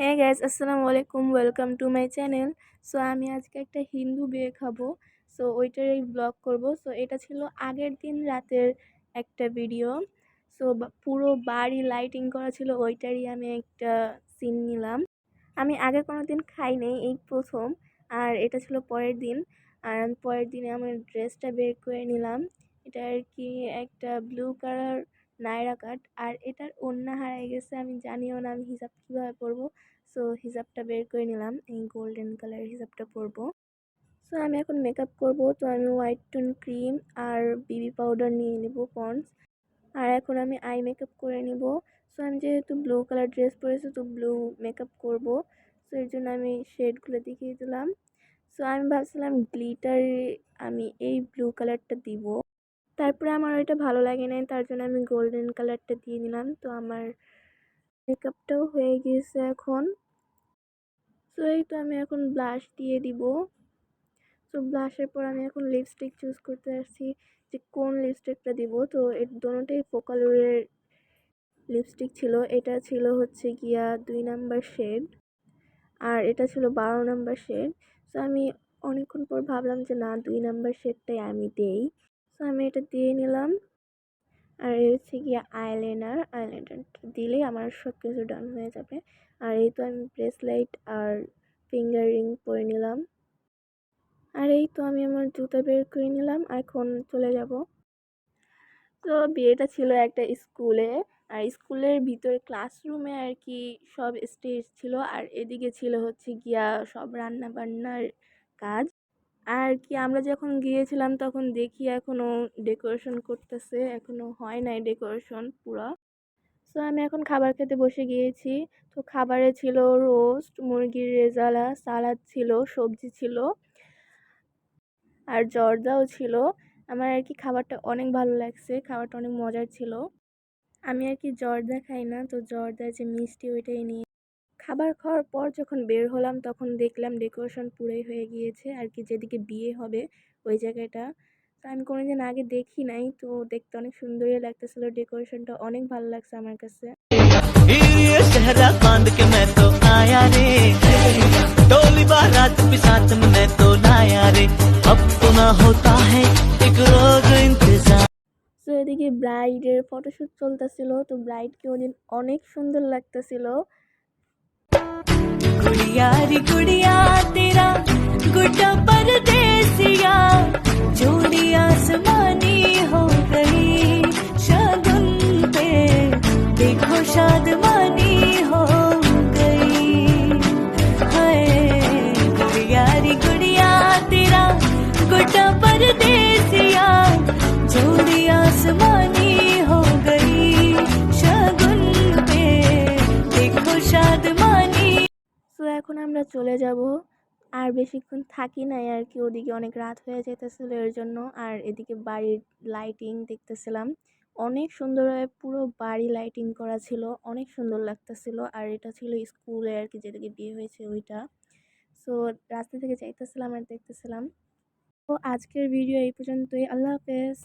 হ্যাঁ গ্যাস আসসালামু আলাইকুম welcome to my channel so আমি আজকে একটা হিন্দু বিয়ে খাব। সো ওইটারই ব্লগ করব। সো এটা ছিল আগের দিন রাতের একটা ভিডিও সো পুরো বাড়ি লাইটিং করা ছিল, ওইটারই আমি একটা সিন নিলাম। আমি আগে কোনো দিন খাই নাই এই প্রথম, আর এটা ছিল পরের দিন। আর আমি পরের দিনে আমার ড্রেসটা বের করে নিলাম। এটা আর কি একটা ব্লু কালার নায়রা কাট। আর এটার ওড়না হারাই গেছে, আমি জানিও না আমি হিসাব কীভাবে পরবো। সো হিসাবটা বের করে নিলাম, এই গোল্ডেন কালার হিসাবটা পরবো। সো আমি এখন মেকআপ করব, তো আমি হোয়াইট টোন ক্রিম আর বিবি পাউডার নিয়ে নেব পন্স আর এখন আমি আই মেকআপ করে নিব। সো আমি যেহেতু ব্লু কালার ড্রেস পরেছি, তো ব্লু মেকআপ করব। সো এর জন্য আমি শেডগুলো দেখিয়ে দিলাম। সো আমি ভাবছিলাম গ্লিটারে আমি এই ব্লু কালারটা দিব। তারপরে আমার ওইটা ভালো লাগে নাই, তার জন্য আমি গোল্ডেন কালারটা দিয়ে নিলাম তো আমার মেকআপটাও হয়ে গিয়েছে এখন। সো এই তো আমি এখন ব্লাশ দিয়ে দিব। তো ব্লাশের পর আমি এখন লিপস্টিক চুজ করতে আসছি যে কোন লিপস্টিকটা দিব। তো এর দোনোটাই ফোকালোরের লিপস্টিক ছিল। এটা ছিল হচ্ছে গিয়া দুই নাম্বার শেড আর এটা ছিল বারো নাম্বার শেড তো আমি অনেকক্ষণ পর ভাবলাম যে না, দুই নাম্বার শেডটাই আমি দেই। তো আমি এটা দিয়ে নিলাম। আর এই হচ্ছে গিয়ে আইলাইনার আইলাইনারটা দিলেই আমার সব কিছু ডান হয়ে যাবে। আর এই তো আমি ব্রেসলাইট আর ফিঙ্গার রিং পরে নিলাম। আর এই তো আমি আমার জুতা বের করে নিলাম। এখন চলে যাব। তো বিয়েটা ছিল একটা স্কুলে। আর স্কুলের ভিতরে ক্লাসরুমে আর কি সব স্টেজ ছিল। আর এদিকে ছিল হচ্ছে গিয়া সব রান্না বান্নার কাজ। আর কি আমরা যখন গিয়েছিলাম তখন দেখি এখনও ডেকোরেশন করতেছে এখনও হয় নাই ডেকোরেশন পুরো। সো আমি এখন খাবার খেতে বসে গিয়েছি। তো খাবারে ছিল রোস্ট মুরগির রেজালা, সালাদ ছিল, সবজি ছিল আর জর্দাও ছিল। আমার আর কি খাবারটা অনেক ভালো লাগছে, খাবারটা অনেক মজার ছিল। আমি আর কি জর্দা খাই না, তো জর্দার যে মিষ্টি ওইটাই নিয়ে খাবার খাওয়ার পর যখন বের হলাম তখন দেখলাম ডেকোরেশন পুরোই হয়ে গিয়েছে। আর কি যেদিকে বিয়ে হবে ওই জায়গাটা। তো আমি কোনোদিন আগে দেখি নাই তো দেখতে অনেক সুন্দরই লাগতেছিল। ডেকোরেশনটা অনেক ভালো লাগছে আমার কাছে। তো এদিকে ব্রাইডের ফটোশ্যুট চলতেছিল। তো ব্রাইডকে ওদিন অনেক সুন্দর লাগতেছিল। गुड़िया रे गुड़िया तेरा, गुड्डा परदेसिया, जोड़ी आसमानी हो गई। शगुन पे देखो शादमानी हो गई। हाय गुड़िया रे गुड़िया तेरा, गुड्डा परदेसिया আমরা চলে যাব। আর বেশিক্ষণ থাকি নাই আর কি ওদিকে অনেক রাত হয়ে যেতেছিল এর জন্য। আর এদিকে বাড়ির লাইটিং দেখতেছিলাম। অনেক সুন্দরভাবে পুরো বাড়ি লাইটিং করা ছিল, অনেক সুন্দর লাগতেছিল। আর এটা ছিল স্কুলে আর কি যেদিকে বিয়ে হয়েছে ওইটা। সো রাস্তা থেকে যাইতেছিলাম আর দেখতেছিলাম। তো আজকের ভিডিও এই পর্যন্তই, আল্লাহ হাফেজ।